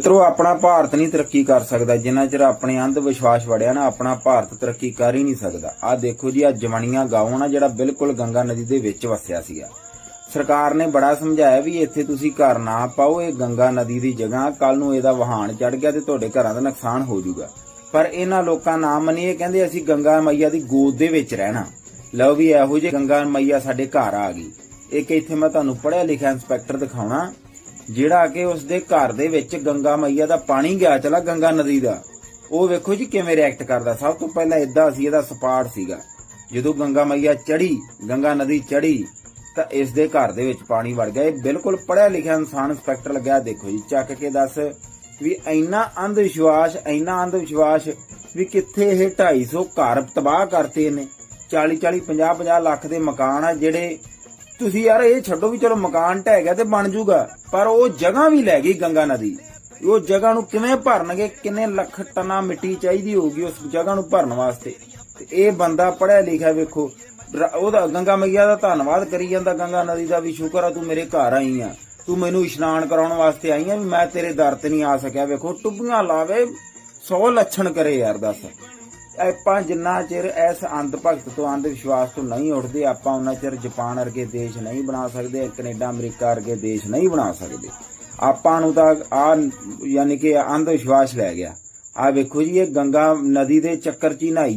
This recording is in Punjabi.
ਮਿੱਤਰੋ, ਆਪਣਾ ਭਾਰਤ ਨਹੀਂ ਤਰੱਕੀ ਕਰ ਸਕਦਾ। ਜਿੰਨਾ ਚਿਰ ਆਪਣੇ ਅੰਧ ਵਿਸ਼ਵਾਸ ਵੜਿਆ ਨਾ, ਆਪਣਾ ਭਾਰਤ ਤਰੱਕੀ ਕਰ ਹੀ ਨਹੀਂ ਸਕਦਾ। ਆ ਦੇਖੋ ਜੀ ਆ ਜਵਣੀਆਂ ਗਾਉਂ ਨਾ, ਜਿਹੜਾ ਬਿਲਕੁਲ ਗੰਗਾ ਨਦੀ ਦੇ ਵਿੱਚ ਵਸਿਆ ਸੀਗਾ। ਸਰਕਾਰ ਨੇ ਬੜਾ ਸਮਝਾਇਆ ਵੀ ਇੱਥੇ ਤੁਸੀਂ ਘਰ ਨਾ ਪਾਓ, ਇਹ ਗੰਗਾ ਨਦੀ ਦੀ ਜਗ੍ਹਾ ਕੱਲ ਨੂੰ ਇਹਦਾ ਵਹਾਣ ਚੜ ਗਿਆ ਤੇ ਤੁਹਾਡੇ ਘਰਾਂ ਦਾ ਨੁਕਸਾਨ ਹੋ ਜਾਊਗਾ। ਪਰ ਇਹਨਾਂ ਲੋਕਾਂ ਨਾ ਮੰਨੀਏ, ਕਹਿੰਦੇ ਅਸੀਂ ਗੰਗਾ ਮਈਆ ਦੀ ਗੋਦ ਦੇ ਵਿੱਚ ਰਹਿਣਾ। ਲਓ ਵੀ ਇਹੋ ਜਿਹੇ ਗੰਗਾ ਮਈਆ ਸਾਡੇ ਘਰ ਆ ਗਈ। ਇੱਕ ਇੱਥੇ ਮੈਂ ਤੁਹਾਨੂੰ ਪੜ੍ਹਿਆ ਲਿਖਿਆ ਇੰਸਪੈਕਟਰ ਦਿਖਾਉਣਾ। ਜਿਹੜਾ ਕਿ ਉਸ ਦੇ ਘਰ ਦੇ ਵਿੱਚ ਗੰਗਾ ਮਈਆ ਦਾ ਪਾਣੀ ਗਿਆ, ਚਲਾ ਗੰਗਾ ਨਦੀ ਦਾ। ਉਹ ਵੇਖੋ ਜੀ ਕਿਵੇਂ ਰਿਐਕਟ ਕਰਦਾ। ਸਭ ਤੋਂ ਪਹਿਲਾਂ ਇਦਾਂ ਸੀ, ਇਹਦਾ ਸਪਾਟ ਸੀਗਾ। ਜਦੋਂ ਗੰਗਾ ਮਈਆ ਚੜੀ ਗੰਗਾ ਨਦੀ ਚੜੀ ਤਾਂ ਇਸ ਦੇ ਘਰ ਦੇ ਵਿੱਚ ਪਾਣੀ ਵੜ ਗਿਆ। ਇਹ ਬਿਲਕੁਲ ਪੜਿਆ ਲਿਖਿਆ ਇਨਸਾਨ ਇੰਸਪੈਕਟਰ ਲੱਗਿਆ। ਦੇਖੋ ਜੀ, ਚੱਕ ਕੇ ਦੱਸ ਵੀ ਇੰਨਾ ਅੰਧ ਵਿਸ਼ਵਾਸ ਇੰਨਾ ਅੰਧ ਵਿਸ਼ਵਾਸ ਵੀ ਕਿੱਥੇ ਇਹ 250 ਘਰ ਤਬਾਹ ਕਰਤੇ ਨੇ 40 40 50 50 ਲੱਖ ਦੇ ਮਕਾਨ ਆ ਜਿਹੜੇ ਤੁਸੀਂ ਯਾਰ ਇਹ ਛੱਡੋ ਵੀ ਚਲੋ ਮਕਾਨ ਢਹਿ ਗਿਆ ਤੇ ਬਣ ਜਾਊਗਾ ਪਰ ਉਹ ਜਗ੍ਹਾ ਵੀ ਲੈ ਗਈ ਗੰਗਾ ਨਦੀ। ਉਹ ਜਗ੍ਹਾ ਨੂੰ ਕਿਵੇਂ ਭਰਨਗੇ, ਕਿੰਨੇ ਲੱਖ ਟਨਾ ਮਿੱਟੀ ਚਾਹੀਦੀ ਹੋਊਗੀ ਉਸ ਜਗ੍ਹਾ ਨੂੰ ਭਰਨ ਵਾਸਤੇ। ਤੇ ਇਹ ਬੰਦਾ ਪੜਿਆ ਲਿਖਿਆ ਵੇਖੋ, ਰ- ਉਹਦਾ ਗੰਗਾ ਮਈਆ ਦਾ ਧੰਨਵਾਦ ਕਰੀ ਜਾਂਦਾ ਗੰਗਾ ਨਦੀ ਦਾ ਵੀ, ਸ਼ੁਕਰ ਆ ਤੂੰ ਮੇਰੇ ਘਰ ਆਈ ਆ। ਤੂੰ ਮੈਨੂੰ ਇਸ਼ਨਾਨ ਕਰਾਉਣ ਵਾਸਤੇ ਆਈ ਆ ਵੀ ਮੈਂ ਤੇਰੇ ਦਰ ਤੇ ਨਹੀਂ ਆ ਸਕਿਆ ਵੇਖੋ, ਟੁੱਬੀਆਂ ਲਾਵੇ 100 ਲੱਛਣ ਕਰੇ ਯਾਰ ਦੱਸ। ਆਪਾਂ ਜਿੰਨਾ ਚਿਰ ਇਸ ਅੰਧ ਭਗਤ ਤੋਂ, ਅੰਧ ਵਿਸ਼ਵਾਸ ਤੋਂ ਨਹੀਂ ਉੱਠਦੇ, ਆਪਾਂ ਉਹਨਾਂ ਚਿਰ ਜਾਪਾਨ ਵਰਗੇ ਦੇਸ਼ ਨਹੀਂ ਬਣਾ ਸਕਦੇ, ਕੈਨੇਡਾ, ਅਮਰੀਕਾ ਵਰਗੇ ਦੇਸ਼ ਨਹੀਂ ਬਣਾ ਸਕਦੇ। ਆਪਾਂ ਨੂੰ ਤਾਂ ਆ, ਯਾਨੀ ਕਿ ਅੰਧ ਵਿਸ਼ਵਾਸ ਲੈ ਗਿਆ। ਆ ਵੇਖੋ ਜੀ, ਇਹ ਗੰਗਾ ਨਦੀ ਦੇ ਚੱਕਰ ਚ ਹੀ ਨਹਾਈ